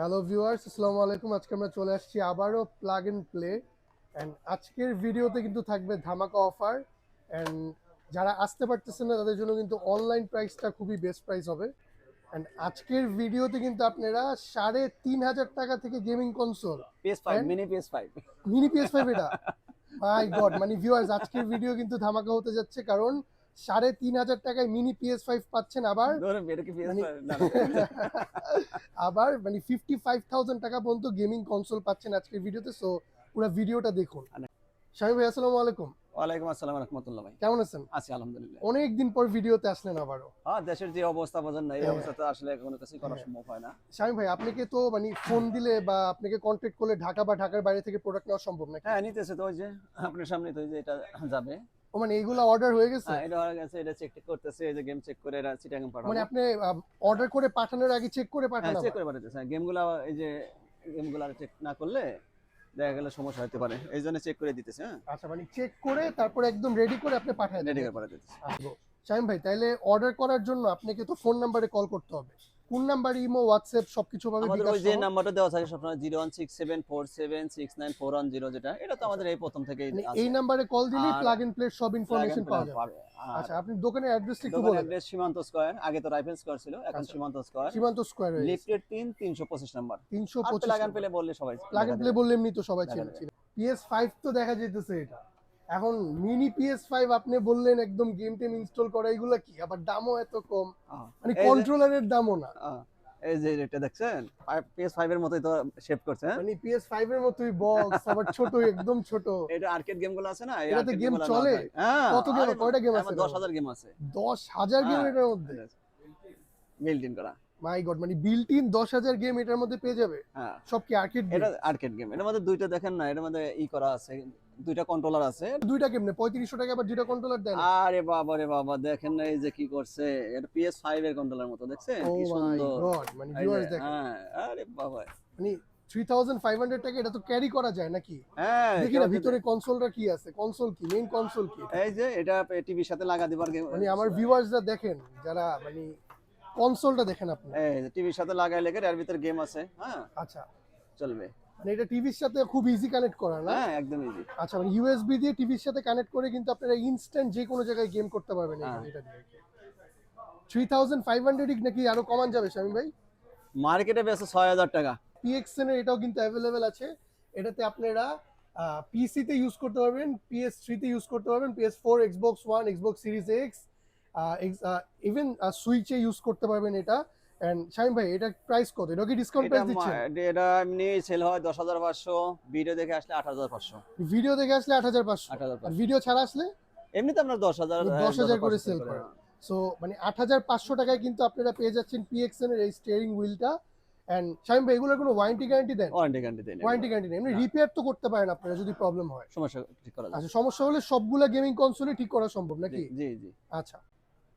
Hello viewers আসসালামু আলাইকুম। আজকে আমরা চলে আসছি আবারও প্লাগ ইন প্লে অ্যান্ড আজকের ভিডিওতে কিন্তু থাকবে ধামাকা অফার অ্যান্ড যারা আসতে পারতেছেন না তাদের জন্য কিন্তু অনলাইন প্রাইসটা খুবই বেস্ট প্রাইস হবে। অ্যান্ড আজকের ভিডিওতে কিন্তু আপনারা সাড়ে তিন হাজার টাকা থেকে gaming console PS5 And- mini PS5 mini PS five এটা। মাই গড মানে ভিউয়ার্স আজকের ভিডিও কিন্তু ধামাকা হতে যাচ্ছে। কারণ সাড়ে তিন হাজার টাকায় মিনি পিএস ফাইভ পাচ্ছেন আবার। ধরুন এটা কি PS5 মানে- আবার মানে ফিফটি ফাইভ থাউজেন্ড টাকা পর্যন্ত গেমিং কনসোল পাচ্ছেন আজকের ভিডিওতে সো পুরো ভিডিওটা দেখুন। স্বামী ভাই আসসালামু আলাইকুম। ওয়ালাইকুম আসসালাম রাহমাতুল্লাহ ভাই। কেমন আছেন? আছি আলহামদুলিল্লাহ। অনেক দিন পর ভিডিওতে আসলেন আবারও। হ্যাঁ দেশের যে অবস্থা বাজার নাই এই হ্যাঁ। অবস্থাতে আসলে কোনো কিছুই করা হ্যাঁ। সম্ভব হয় না। স্বামী ভাই আপনাকে তো মানে ফোন দিলে বা আপনাকে কন্ট্যাক্ট করলে ঢাকা বা ঢাকার বাইরে থেকে প্রোডাক্ট নেওয়া সম্ভব নাকি? হ্যাঁ নিতেছে তো ওই যে আপনার সামনে তো ওই যে এটা যাবে। ও মানে এইগুলো অর্ডার হয়ে গেছে? হ্যাঁ এটা হয়ে গেছে এটা চেক করতেছে এই যে গেম চেক করে পাঠাবো মানে আপনি অর্ডার করে পাঠানোর আগে চেক করে পাঠান হ্যাঁ চেক করে পাঠাতেছে। হ্যাঁ গেমগুলো এই যে গেমগুলো চেক না করলে দেখা গেলে সমস্যা হতে পারে। এই জন্য চেক করে দিতেছে হ্যাঁ। আচ্ছা মানে চেক করে তারপরে একদম রেডি করে আপনি পাঠায় রেডি করে পাঠাতেছে। শাহিম ভাই তাইলে অর্ডার করার জন্য আপনাকে তো ফোন নাম্বারে কল করতে হবে। কোন নাম্বার ইমো হোয়াটসঅ্যাপ সবকিছু পাবে আমাদের ওই যে? নাম্বারটা দেওয়া থাকে সবসময় zero one six seven four seven six nine four one zero যেটা এটা তো আমাদের এই প্রথম থেকেই মানে আছে। এই নাম্বারে কল দিলে প্লাগ ইন প্লে সব ইনফরমেশন পাওয়া যাবে। আচ্ছা আপনি দোকানের অ্যাড্রেসটা একটু বলেন অ্যাড্রেস সীমান্ত স্কয়ার আগে তো রাইফেল স্কয়ার ছিল এখন আচ্ছা। Shimanto square Shimanto square lifted তিন তিনশো পঁচিশ নাম্বার তিনশো আর পঁচিশ লাগান পেলে বললে সবাই প্লাগ ইন প্লে বললে এমনি তো সবাই চেনে যাবে। ফাইভ তো দেখা যেতেছে এটা এখন মিনি পিএস ফাইভ আপনি বললেন একদম গেম টেম ইনস্টল করা এগুলা কি? আবার দামও এত কম। মানে কন্ট্রোলারের দামও না। এই যে এটা দেখছেন? পিএস ফাইভ এর মতোই তো শেপ করছে হ্যাঁ? মানে পিএস ফাইভ এর মতোই বক্স আবার ছোট একদম ছোট। এটা আর্কেড গেমগুলো আছে না? এটাতে গুলো চলে? হ্যাঁ। কত? আরে কয়টা আমার আছে? দশ হাজার গেম আছে। দশ হাজার গেম হ্যাঁ। এটার মধ্যে? বিল্ড ইন করা। মাই গড মানে বিল্ট ইন দশ হাজার গেম এটার মধ্যে পেয়ে যাবে? হ্যাঁ। সব কি আর্কেড এটা আর্কেড গেম এটার মধ্যে দুইটা দেখেন না এটার মধ্যে ই করা আছে। দুইটা কন্ট্রোলার আছে। দুইটা কেমনে? পঁয়ত্রিশশো টাকা আবার দুইটা কন্ট্রোলার দেন আরে বাবা রে বাবা দেখেন না এই যে কি করছে। এটা পিএস ফাইভ এর কন্ট্রোলার মতো দেখছেন? কি সুন্দর। মানে ভিউয়ার্স দেখেন। হ্যাঁ আরে বাবা। মানে থ্রি থাউজেন্ড ফাইভ হান্ড্রেড টাকা এটা তো ক্যারি করা যায় নাকি? হ্যাঁ দেখি না ভিতরে কনসোলটা কি আছে? কনসোল কি? মেইন কনসোল কি এই যে এটা টিভির সাথে লাগা দিবার মানে আমার ভিউয়ার্সরা দেখেন যারা মানে কনসোলটা দেখেন আপনি। এই যে টিভির সাথে লাগাই লেগে এর ভিতরে গেম আছে হ্যাঁ? আচ্ছা। চলবে। মানে এটা টিভির সাথে খুব ইজি কানেক্ট করা না? হ্যাঁ একদম ইজি আচ্ছা মানে ইউএসবি দিয়ে টিভির সাথে কানেক্ট করে কিন্তু আপনারা ইনস্ট্যান্ট যে কোনো জায়গায় গেম করতে পারবেন হ্যাঁ। এটা দিয়ে। থ্রি থাউজেন্ড ফাইভ হান্ড্রেড নাকি আরও কমান যাবে স্বামী ভাই? মার্কেটে বেছে ছয় হাজার টাকা। পিএক্সএন এর এটাও কিন্তু অ্যাভেলেবেল আছে। এটাতে আপনারা পিসি তে ইউজ করতে পারবেন পিএস তে ইউজ করতে পারবেন PS four Xbox One Xbox Series X even সুইচে use করতে পারবেন এটা। এন্ড শাহিম ভাই এটা প্রাইস কত? এটা কি ডিসকাউন্ট প্রাইস দিচ্ছেন? এটা এমনি সেল হয় দশ হাজার পাঁচশো ভিডিও দেখে আসলে আট হাজার পাঁচশো। ভিডিও দেখে আসলে আট হাজার পাঁচশো। আট হাজার আর ভিডিও ছাড়া আসলে? এমনি তো আপনার দশ হাজার দশ হাজার করে সেল করে। সো মানে আট হাজার পাঁচশো টাকায় কিন্তু আপনারা পেয়ে যাচ্ছেন পিএক্সএন এর এই স্টিয়ারিং হুইলটা এন্ড শাহিম ভাই এগুলোর কোনো ওয়ারেন্টি গ্যারান্টি দেন? ওয়ারেন্টি গ্যারান্টি দেন ওয়ারেন্টি গ্যারান্টি এমনি রিপেয়ার তো করতে পারেন আপনারা যদি প্রবলেম হয়। সমস্যা ঠিক করা আচ্ছা সমস্যা হলে সবগুলা গেমিং কনসোলে ঠিক করা সম্ভব নাকি? জি জি আচ্ছা।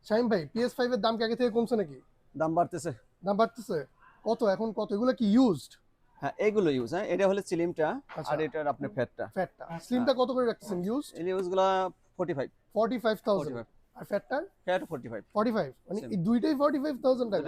শাহিম ভাই পিএস ফাইভ এর দাম কি আগে থেকে কমছে নাকি? দাম বাড়তেছে। দাম বাড়তেছে? কত? এখন কত? এগুলো কি ইউজড হ্যাঁ এগুলো ইউজ হ্যাঁ এটা হলে সিলিমটা আচ্ছা। আর এটার আপনার ফ্যাটটা ফ্যাটটা স্লিমটা কত করে রাখতেছেন ইউজ এই ইউজগুলো forty five forty five forty thousand five আর ফ্যাটটার fat forty five forty five মানে এই দুইটাই ফর্টি ফাইভ থাউজেন্ড টাকা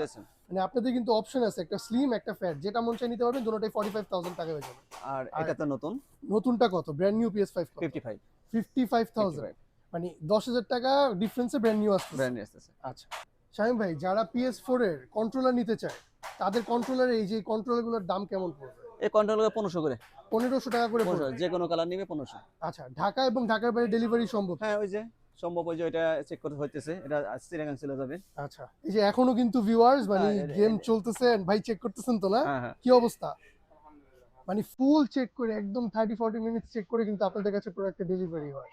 মানে আপনাদের কিন্তু অপশন আছে একটা স্লিম একটা ফ্যাট যেটা মন চাই নিতে পারবেন দুটোটাই ফর্টি ফাইভ থাউজেন্ড টাকা হয়ে যাবে। আর এটা তো নতুন? নতুনটা কত? Brand new PS five fifty five fifty five thousand মানে দশ হাজার টাকা ডিফারেন্সে ব্র্যান্ড নিউ আসছে ব্র্যান্ড আসতেছে। আচ্ছা। শাহিম ভাই যারা পিএস ফোর এর কন্ট্রোলার নিতে চায় তাদের কন্ট্রোলারে এই যে কন্ট্রোলারগুলোর দাম কেমন পড়বে? এই কন্ট্রোল পনেরোশো করে। পনেরোশো টাকা করে পড়বে। যে কোনো কালার নিবে পনেরোশো। আচ্ছা ঢাকা এবং ঢাকার বাইরে ডেলিভারি সম্ভব? হ্যাঁ ওই যে সম্ভব ওই যে ওইটা চেক করতে হইতেছে এটা শ্রীরাঙ্গান চলে যাবে। আচ্ছা এই যে এখনও কিন্তু ভিউয়ার্স মানে হ্যাঁ, গেম এ- চলতেছে ভাই চেক করতেছেন তো না? হ্যাঁ হ্যাঁ। কি অবস্থা? মানে ফুল চেক করে একদম থার্টি ফর্টি মিনিটস চেক করে কিন্তু আপনাদের কাছে প্রোডাক্টের ডেলিভারি হয়।